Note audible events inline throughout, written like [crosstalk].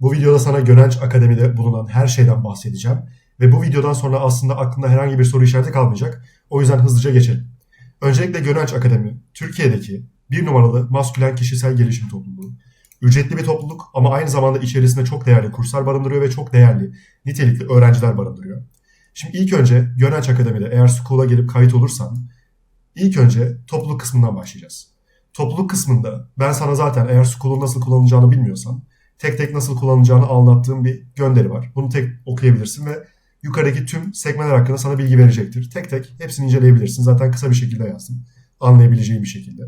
Bu videoda sana Gönenç Akademi'de bulunan her şeyden bahsedeceğim. Ve bu videodan sonra aslında aklında herhangi bir soru işareti kalmayacak. O yüzden hızlıca geçelim. Öncelikle Gönenç Akademi, Türkiye'deki bir numaralı maskülen kişisel gelişim topluluğu. Ücretli bir topluluk ama aynı zamanda içerisinde çok değerli kurslar barındırıyor ve çok değerli, nitelikli öğrenciler barındırıyor. Şimdi ilk önce Gönenç Akademi'de eğer School'a gelip kayıt olursan ilk önce topluluk kısmından başlayacağız. Topluluk kısmında ben sana zaten eğer School'un nasıl kullanılacağını bilmiyorsan tek tek nasıl kullanılacağını anlattığım bir gönderi var. Bunu tek okuyabilirsin ve yukarıdaki tüm sekmeler hakkında sana bilgi verecektir. Tek tek hepsini inceleyebilirsin. Zaten kısa bir şekilde yazdım. Anlayabileceğin bir şekilde.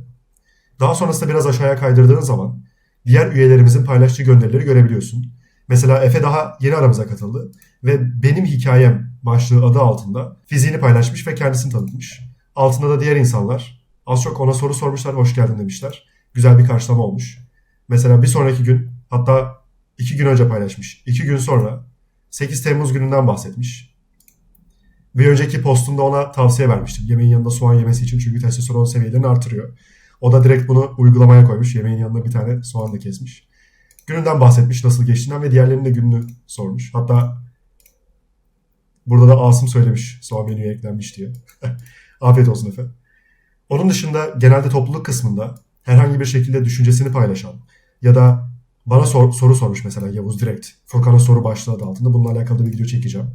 Daha sonrasında biraz aşağıya kaydırdığın zaman diğer üyelerimizin paylaştığı gönderileri görebiliyorsun. Mesela Efe daha yeni aramıza katıldı ve benim hikayem başlığı adı altında fiziğini paylaşmış ve kendisini tanıtmış. Altında da diğer insanlar az çok ona soru sormuşlar, hoş geldin demişler. Güzel bir karşılama olmuş. Mesela bir sonraki gün hatta iki gün önce paylaşmış. İki gün sonra 8 Temmuz gününden bahsetmiş. Bir önceki postunda ona tavsiye vermiştim. Yemeğin yanında soğan yemesi için çünkü testosteron seviyelerini artırıyor. O da direkt bunu uygulamaya koymuş. Yemeğin yanında bir tane soğan da kesmiş. Gününden bahsetmiş nasıl geçtiğinden ve diğerlerinin de gününü sormuş. Hatta burada da Asım söylemiş soğan menüye eklenmiş diye. [laughs] Afiyet olsun Efe. Onun dışında genelde topluluk kısmında herhangi bir şekilde düşüncesini paylaşan ya da bana sor- soru sormuş mesela Yavuz direkt. Furkan'a soru başlığı adı altında. Bununla alakalı da bir video çekeceğim.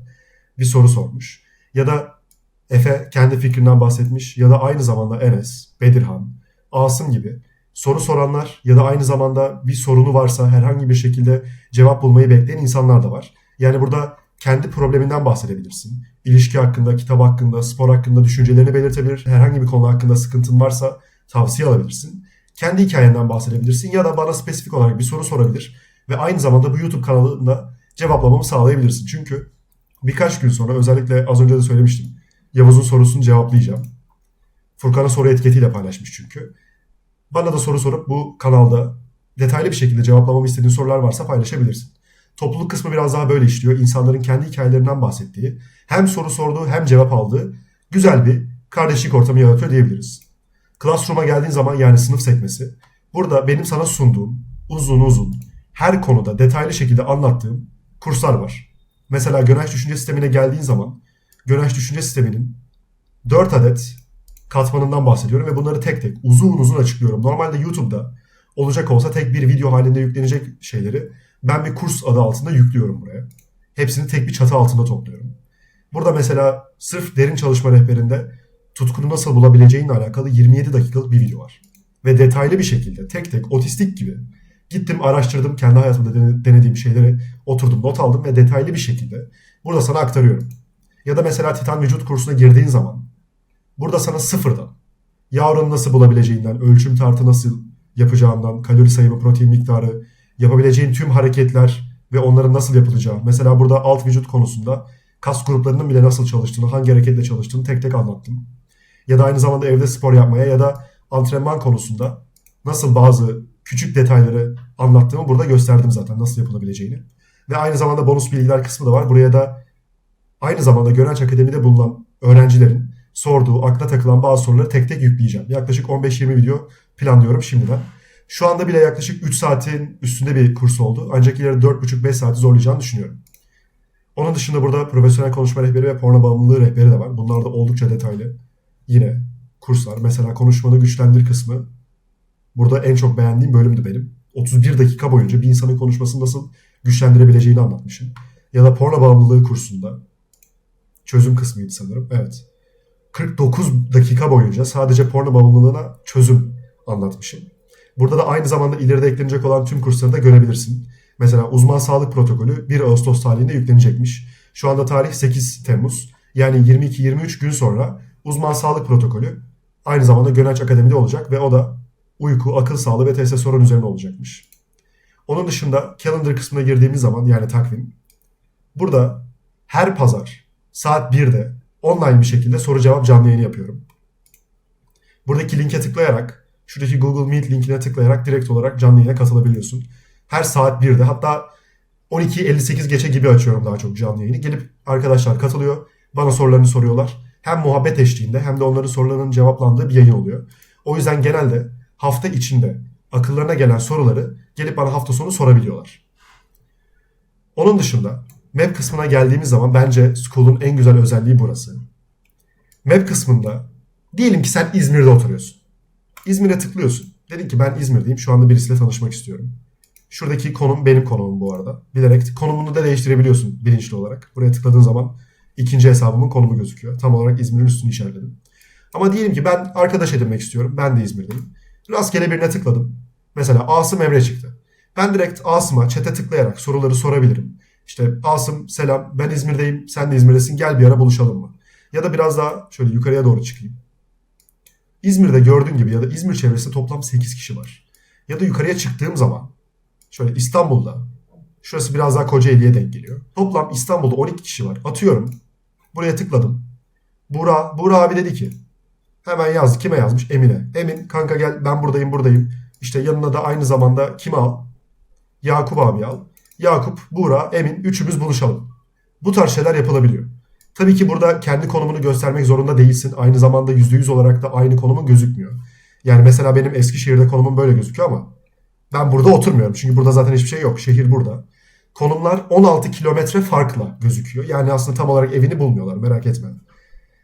Bir soru sormuş. Ya da Efe kendi fikrinden bahsetmiş ya da aynı zamanda Enes, Bedirhan, Asım gibi soru soranlar ya da aynı zamanda bir sorunu varsa herhangi bir şekilde cevap bulmayı bekleyen insanlar da var. Yani burada kendi probleminden bahsedebilirsin. İlişki hakkında, kitap hakkında, spor hakkında düşüncelerini belirtebilir. Herhangi bir konu hakkında sıkıntın varsa tavsiye alabilirsin. Kendi hikayenden bahsedebilirsin ya da bana spesifik olarak bir soru sorabilir. Ve aynı zamanda bu YouTube kanalında cevaplamamı sağlayabilirsin. Çünkü birkaç gün sonra özellikle az önce de söylemiştim. Yavuz'un sorusunu cevaplayacağım. Furkan'a soru etiketiyle paylaşmış çünkü. Bana da soru sorup bu kanalda detaylı bir şekilde cevaplamamı istediğin sorular varsa paylaşabilirsin. Topluluk kısmı biraz daha böyle işliyor. İnsanların kendi hikayelerinden bahsettiği, hem soru sorduğu hem cevap aldığı güzel bir kardeşlik ortamı yaratıyor diyebiliriz. Classroom'a geldiğin zaman yani sınıf sekmesi, burada benim sana sunduğum uzun uzun her konuda detaylı şekilde anlattığım kurslar var. Mesela Gönenç Düşünce Sistemi'ne geldiğin zaman Gönenç Düşünce Sistemi'nin 4 adet katmanından bahsediyorum ve bunları tek tek uzun uzun açıklıyorum. Normalde YouTube'da olacak olsa tek bir video halinde yüklenecek şeyleri ben bir kurs adı altında yüklüyorum buraya. Hepsini tek bir çatı altında topluyorum. Burada mesela sırf derin çalışma rehberinde tutkunu nasıl bulabileceğinle alakalı 27 dakikalık bir video var. Ve detaylı bir şekilde tek tek otistik gibi gittim araştırdım kendi hayatımda dene- denediğim şeyleri oturdum not aldım ve detaylı bir şekilde burada sana aktarıyorum. Ya da mesela Titan Vücut kursuna girdiğin zaman burada sana sıfırdan yağ oranı nasıl bulabileceğinden, ölçüm tartı nasıl yapacağından, kalori sayımı, protein miktarı, yapabileceğin tüm hareketler ve onların nasıl yapılacağı. Mesela burada alt vücut konusunda kas gruplarının bile nasıl çalıştığını, hangi hareketle çalıştığını tek tek anlattım. Ya da aynı zamanda evde spor yapmaya ya da antrenman konusunda nasıl bazı küçük detayları anlattığımı burada gösterdim zaten nasıl yapılabileceğini. Ve aynı zamanda bonus bilgiler kısmı da var. Buraya da aynı zamanda Gönenç Akademi'de bulunan öğrencilerin sorduğu, akla takılan bazı soruları tek tek yükleyeceğim. Yaklaşık 15-20 video planlıyorum şimdiden. Şu anda bile yaklaşık 3 saatin üstünde bir kurs oldu. Ancak ileri 4,5-5 saati zorlayacağını düşünüyorum. Onun dışında burada profesyonel konuşma rehberi ve porno bağımlılığı rehberi de var. Bunlar da oldukça detaylı. Yine kurslar. Mesela konuşmanı güçlendir kısmı. Burada en çok beğendiğim bölümdü benim. 31 dakika boyunca bir insanın konuşmasını nasıl güçlendirebileceğini anlatmışım. Ya da porno bağımlılığı kursunda. Çözüm kısmıydı sanırım. Evet. 49 dakika boyunca sadece porno bağımlılığına çözüm anlatmışım. Burada da aynı zamanda ileride eklenecek olan tüm kursları da görebilirsin. Mesela uzman sağlık protokolü 1 Ağustos tarihinde yüklenecekmiş. Şu anda tarih 8 Temmuz. Yani 22-23 gün sonra uzman sağlık protokolü aynı zamanda Gönenç Akademi'de olacak ve o da uyku, akıl sağlığı ve testosteron üzerine olacakmış. Onun dışında calendar kısmına girdiğimiz zaman yani takvim. Burada her pazar saat 1'de online bir şekilde soru cevap canlı yayını yapıyorum. Buradaki linke tıklayarak, şuradaki Google Meet linkine tıklayarak direkt olarak canlı yayına katılabiliyorsun. Her saat 1'de hatta 12.58 geçe gibi açıyorum daha çok canlı yayını. Gelip arkadaşlar katılıyor. Bana sorularını soruyorlar. Hem muhabbet eşliğinde hem de onların sorularının cevaplandığı bir yayın oluyor. O yüzden genelde hafta içinde akıllarına gelen soruları gelip bana hafta sonu sorabiliyorlar. Onun dışında map kısmına geldiğimiz zaman bence School'un en güzel özelliği burası. Map kısmında diyelim ki sen İzmir'de oturuyorsun. İzmir'e tıklıyorsun. Dedin ki ben İzmir'deyim. Şu anda birisiyle tanışmak istiyorum. Şuradaki konum benim konumum bu arada. Bilerek konumunu da değiştirebiliyorsun bilinçli olarak. Buraya tıkladığın zaman ikinci hesabımın konumu gözüküyor. Tam olarak İzmir'in üstünü işaretledim. Ama diyelim ki ben arkadaş edinmek istiyorum. Ben de İzmir'deyim. Rastgele birine tıkladım. Mesela Asım Emre çıktı. Ben direkt Asım'a çete tıklayarak soruları sorabilirim. İşte Asım selam ben İzmir'deyim sen de İzmir'desin gel bir ara buluşalım mı? Ya da biraz daha şöyle yukarıya doğru çıkayım. İzmir'de gördüğün gibi ya da İzmir çevresinde toplam 8 kişi var. Ya da yukarıya çıktığım zaman şöyle İstanbul'da şurası biraz daha Kocaeli'ye denk geliyor. Toplam İstanbul'da 12 kişi var. Atıyorum. Buraya tıkladım. Buğra, Buğra abi dedi ki hemen yazdı. Kime yazmış? Emine. Emin kanka gel ben buradayım buradayım. İşte yanına da aynı zamanda kimi al? Yakup abi al. Yakup, Buğra, Emin üçümüz buluşalım. Bu tarz şeyler yapılabiliyor. Tabii ki burada kendi konumunu göstermek zorunda değilsin. Aynı zamanda %100 olarak da aynı konumun gözükmüyor. Yani mesela benim Eskişehir'de konumum böyle gözüküyor ama ben burada oturmuyorum. Çünkü burada zaten hiçbir şey yok. Şehir burada. Konumlar 16 kilometre farkla gözüküyor. Yani aslında tam olarak evini bulmuyorlar merak etme.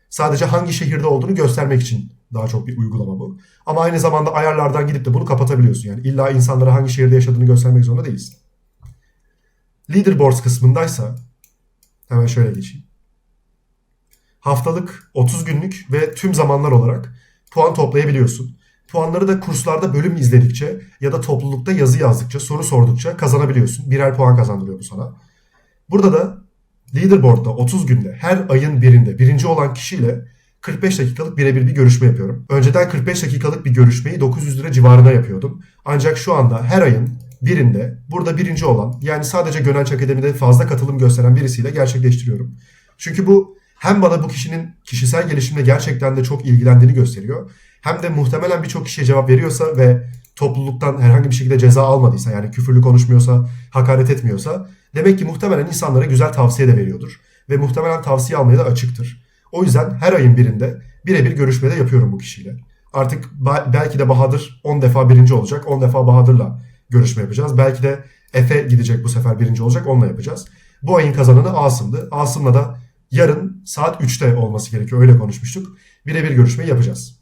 Sadece hangi şehirde olduğunu göstermek için daha çok bir uygulama bu. Ama aynı zamanda ayarlardan gidip de bunu kapatabiliyorsun. Yani illa insanlara hangi şehirde yaşadığını göstermek zorunda değilsin. Leaderboards kısmındaysa hemen şöyle geçeyim. Haftalık, 30 günlük ve tüm zamanlar olarak puan toplayabiliyorsun. Puanları da kurslarda bölüm izledikçe ya da toplulukta yazı yazdıkça, soru sordukça kazanabiliyorsun. Birer puan kazandırıyor bu sana. Burada da Leaderboard'da 30 günde her ayın birinde birinci olan kişiyle 45 dakikalık birebir bir görüşme yapıyorum. Önceden 45 dakikalık bir görüşmeyi 900 lira civarına yapıyordum. Ancak şu anda her ayın birinde burada birinci olan yani sadece Gönenç Akademi'de fazla katılım gösteren birisiyle gerçekleştiriyorum. Çünkü bu hem bana bu kişinin kişisel gelişimle gerçekten de çok ilgilendiğini gösteriyor. Hem de muhtemelen birçok kişiye cevap veriyorsa ve topluluktan herhangi bir şekilde ceza almadıysa yani küfürlü konuşmuyorsa, hakaret etmiyorsa demek ki muhtemelen insanlara güzel tavsiye de veriyordur. Ve muhtemelen tavsiye almaya da açıktır. O yüzden her ayın birinde birebir görüşmede yapıyorum bu kişiyle. Artık belki de Bahadır 10 defa birinci olacak. 10 defa Bahadır'la görüşme yapacağız. Belki de Efe gidecek bu sefer birinci olacak. Onunla yapacağız. Bu ayın kazananı Asım'dı. Asım'la da yarın saat 3'te olması gerekiyor. Öyle konuşmuştuk. Birebir görüşmeyi yapacağız.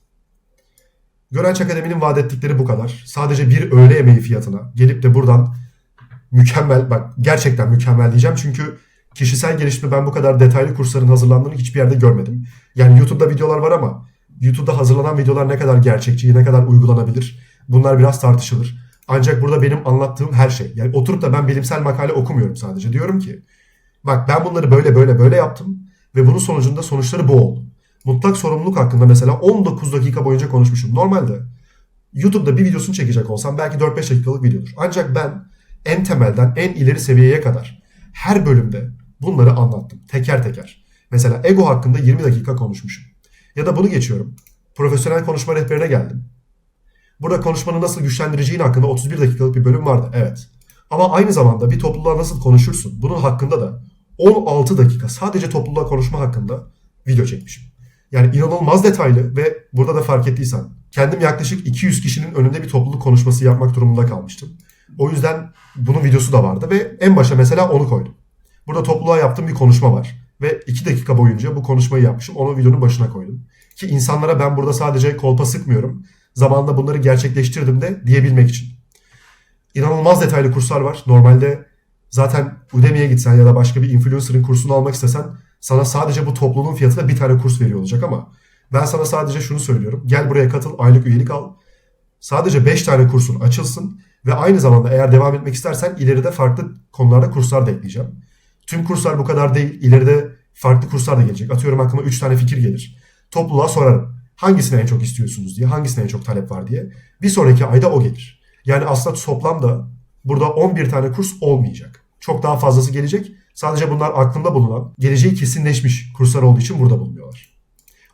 Görenç Akademi'nin vaat ettikleri bu kadar. Sadece bir öğle yemeği fiyatına gelip de buradan mükemmel bak gerçekten mükemmel diyeceğim çünkü kişisel gelişme ben bu kadar detaylı kursların hazırlandığını hiçbir yerde görmedim. Yani YouTube'da videolar var ama YouTube'da hazırlanan videolar ne kadar gerçekçi, ne kadar uygulanabilir bunlar biraz tartışılır. Ancak burada benim anlattığım her şey. Yani oturup da ben bilimsel makale okumuyorum sadece. Diyorum ki bak ben bunları böyle böyle böyle yaptım ve bunun sonucunda sonuçları bu oldu. Mutlak sorumluluk hakkında mesela 19 dakika boyunca konuşmuşum. Normalde YouTube'da bir videosunu çekecek olsam belki 4-5 dakikalık videodur. Ancak ben en temelden en ileri seviyeye kadar her bölümde bunları anlattım. Teker teker. Mesela ego hakkında 20 dakika konuşmuşum. Ya da bunu geçiyorum. Profesyonel konuşma rehberine geldim. Burada konuşmanı nasıl güçlendireceğin hakkında 31 dakikalık bir bölüm vardı. Evet. Ama aynı zamanda bir topluluğa nasıl konuşursun? Bunun hakkında da 16 dakika sadece topluluğa konuşma hakkında video çekmişim. Yani inanılmaz detaylı ve burada da fark ettiysen kendim yaklaşık 200 kişinin önünde bir topluluk konuşması yapmak durumunda kalmıştım. O yüzden bunun videosu da vardı ve en başa mesela onu koydum. Burada topluluğa yaptığım bir konuşma var. Ve 2 dakika boyunca bu konuşmayı yapmışım. Onu videonun başına koydum. Ki insanlara ben burada sadece kolpa sıkmıyorum. Zamanında bunları gerçekleştirdim de diyebilmek için. İnanılmaz detaylı kurslar var. Normalde zaten Udemy'ye gitsen ya da başka bir influencer'ın kursunu almak istesen sana sadece bu topluluğun fiyatına bir tane kurs veriyor olacak ama ben sana sadece şunu söylüyorum. Gel buraya katıl, aylık üyelik al. Sadece 5 tane kursun açılsın ve aynı zamanda eğer devam etmek istersen ileride farklı konularda kurslar da ekleyeceğim. Tüm kurslar bu kadar değil. İleride farklı kurslar da gelecek. Atıyorum aklıma 3 tane fikir gelir. Topluluğa sorarım. Hangisini en çok istiyorsunuz diye, hangisine en çok talep var diye. Bir sonraki ayda o gelir. Yani aslında toplamda burada 11 tane kurs olmayacak. Çok daha fazlası gelecek. Sadece bunlar aklımda bulunan, geleceği kesinleşmiş kurslar olduğu için burada bulunuyorlar.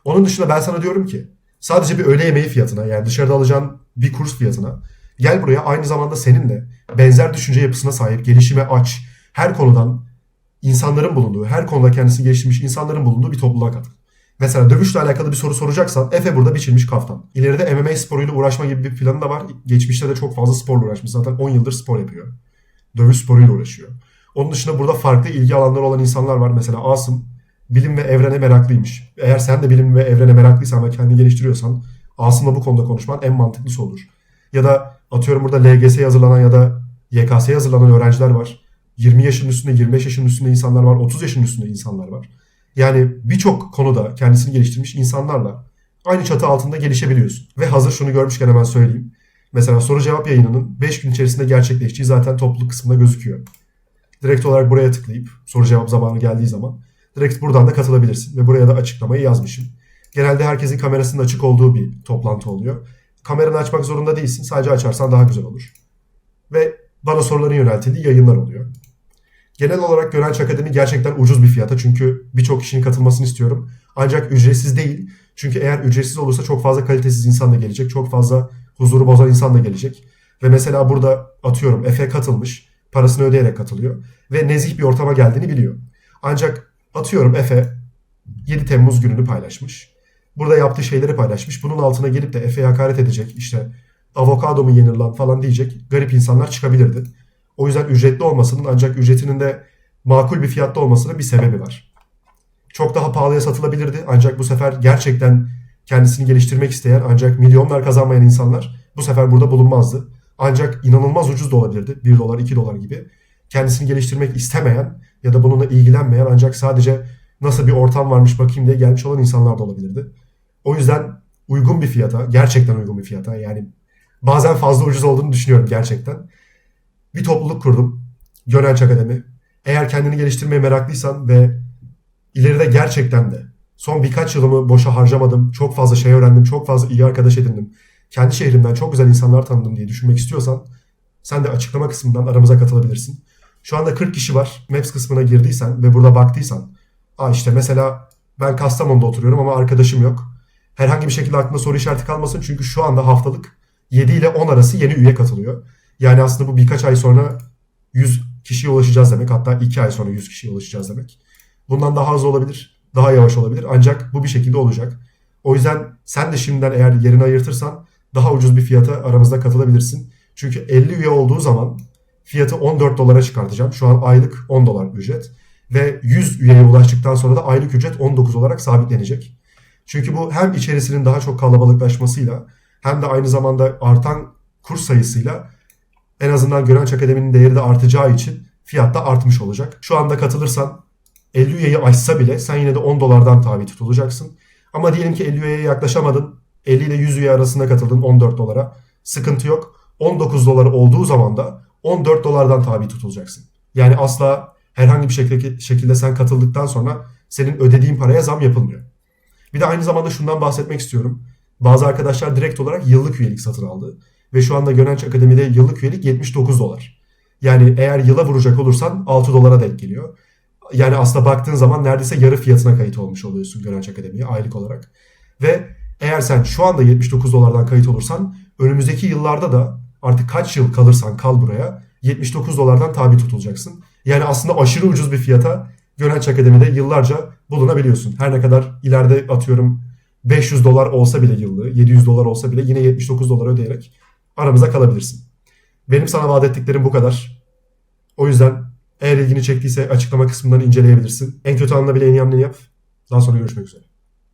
Onun dışında ben sana diyorum ki sadece bir öğle yemeği fiyatına yani dışarıda alacağın bir kurs fiyatına gel buraya aynı zamanda seninle benzer düşünce yapısına sahip, gelişime aç, her konudan insanların bulunduğu, her konuda kendisini geliştirmiş insanların bulunduğu bir topluluğa katıl. Mesela dövüşle alakalı bir soru soracaksan Efe burada biçilmiş kaftan. İleride MMA sporuyla uğraşma gibi bir planı da var. Geçmişte de çok fazla sporla uğraşmış. Zaten 10 yıldır spor yapıyor. Dövüş sporuyla uğraşıyor. Onun dışında burada farklı ilgi alanları olan insanlar var. Mesela Asım bilim ve evrene meraklıymış. Eğer sen de bilim ve evrene meraklıysan ve kendini geliştiriyorsan Asım'la bu konuda konuşman en mantıklısı olur. Ya da atıyorum burada LGS'ye hazırlanan ya da YKS'ye hazırlanan öğrenciler var. 20 yaşın üstünde, 25 yaşın üstünde insanlar var, 30 yaşın üstünde insanlar var. Yani birçok konuda kendisini geliştirmiş insanlarla aynı çatı altında gelişebiliyorsun. Ve hazır şunu görmüşken hemen söyleyeyim. Mesela soru cevap yayınının 5 gün içerisinde gerçekleştiği zaten topluluk kısmında gözüküyor. Direkt olarak buraya tıklayıp soru cevap zamanı geldiği zaman direkt buradan da katılabilirsin. Ve buraya da açıklamayı yazmışım. Genelde herkesin kamerasının açık olduğu bir toplantı oluyor. Kameranı açmak zorunda değilsin. Sadece açarsan daha güzel olur. Ve bana soruların yöneltildiği yayınlar oluyor. Genel olarak Gönenç Akademi gerçekten ucuz bir fiyata. Çünkü birçok kişinin katılmasını istiyorum. Ancak ücretsiz değil. Çünkü eğer ücretsiz olursa çok fazla kalitesiz insan da gelecek. Çok fazla huzuru bozan insan da gelecek. Ve mesela burada atıyorum Efe katılmış. Parasını ödeyerek katılıyor. Ve nezih bir ortama geldiğini biliyor. Ancak atıyorum Efe 7 Temmuz gününü paylaşmış. Burada yaptığı şeyleri paylaşmış. Bunun altına gelip de Efe'ye hakaret edecek. İşte avokado mu yenir lan falan diyecek garip insanlar çıkabilirdi. O yüzden ücretli olmasının ancak ücretinin de makul bir fiyatta olmasının bir sebebi var. Çok daha pahalıya satılabilirdi ancak bu sefer gerçekten kendisini geliştirmek isteyen ancak milyonlar kazanmayan insanlar bu sefer burada bulunmazdı. Ancak inanılmaz ucuz da olabilirdi. 1 dolar 2 dolar gibi. Kendisini geliştirmek istemeyen ya da bununla ilgilenmeyen ancak sadece nasıl bir ortam varmış bakayım diye gelmiş olan insanlar da olabilirdi. O yüzden uygun bir fiyata, gerçekten uygun bir fiyata yani bazen fazla ucuz olduğunu düşünüyorum gerçekten. Bir topluluk kurdum. Gönenç Akademi. Eğer kendini geliştirmeye meraklıysan ve ileride gerçekten de son birkaç yılımı boşa harcamadım. Çok fazla şey öğrendim. Çok fazla iyi arkadaş edindim. Kendi şehrimden çok güzel insanlar tanıdım diye düşünmek istiyorsan sen de açıklama kısmından aramıza katılabilirsin. Şu anda 40 kişi var. Maps kısmına girdiysen ve burada baktıysan. Aa işte mesela ben Kastamonu'da oturuyorum ama arkadaşım yok. Herhangi bir şekilde aklında soru işareti kalmasın. Çünkü şu anda haftalık 7 ile 10 arası yeni üye katılıyor. Yani aslında bu birkaç ay sonra 100 kişiye ulaşacağız demek. Hatta 2 ay sonra 100 kişiye ulaşacağız demek. Bundan daha az olabilir, daha yavaş olabilir. Ancak bu bir şekilde olacak. O yüzden sen de şimdiden eğer yerini ayırtırsan daha ucuz bir fiyata aramızda katılabilirsin. Çünkü 50 üye olduğu zaman fiyatı 14 dolara çıkartacağım. Şu an aylık 10 dolar ücret. Ve 100 üyeye ulaştıktan sonra da aylık ücret 19 olarak sabitlenecek. Çünkü bu hem içerisinin daha çok kalabalıklaşmasıyla hem de aynı zamanda artan kurs sayısıyla en azından Gönenç Akademi'nin değeri de artacağı için fiyat da artmış olacak. Şu anda katılırsan 50 üyeyi aşsa bile sen yine de 10 dolardan tabi tutulacaksın. Ama diyelim ki 50 üyeye yaklaşamadın. 50 ile 100 üye arasında katıldın 14 dolara. Sıkıntı yok. 19 dolar olduğu zaman da 14 dolardan tabi tutulacaksın. Yani asla herhangi bir şekilde, şekilde sen katıldıktan sonra senin ödediğin paraya zam yapılmıyor. Bir de aynı zamanda şundan bahsetmek istiyorum. Bazı arkadaşlar direkt olarak yıllık üyelik satın aldı. Ve şu anda Gönenç Akademi'de yıllık üyelik 79 dolar. Yani eğer yıla vuracak olursan 6 dolara denk geliyor. Yani aslında baktığın zaman neredeyse yarı fiyatına kayıt olmuş oluyorsun Gönenç Akademi'ye aylık olarak. Ve eğer sen şu anda 79 dolardan kayıt olursan önümüzdeki yıllarda da artık kaç yıl kalırsan kal buraya 79 dolardan tabi tutulacaksın. Yani aslında aşırı ucuz bir fiyata Gönenç Akademi'de yıllarca bulunabiliyorsun. Her ne kadar ileride atıyorum 500 dolar olsa bile yıllığı, 700 dolar olsa bile yine 79 dolar ödeyerek aramıza kalabilirsin. Benim sana vaat ettiklerim bu kadar. O yüzden eğer ilgini çektiyse açıklama kısmından inceleyebilirsin. En kötü anla bile en yap. Daha sonra görüşmek üzere.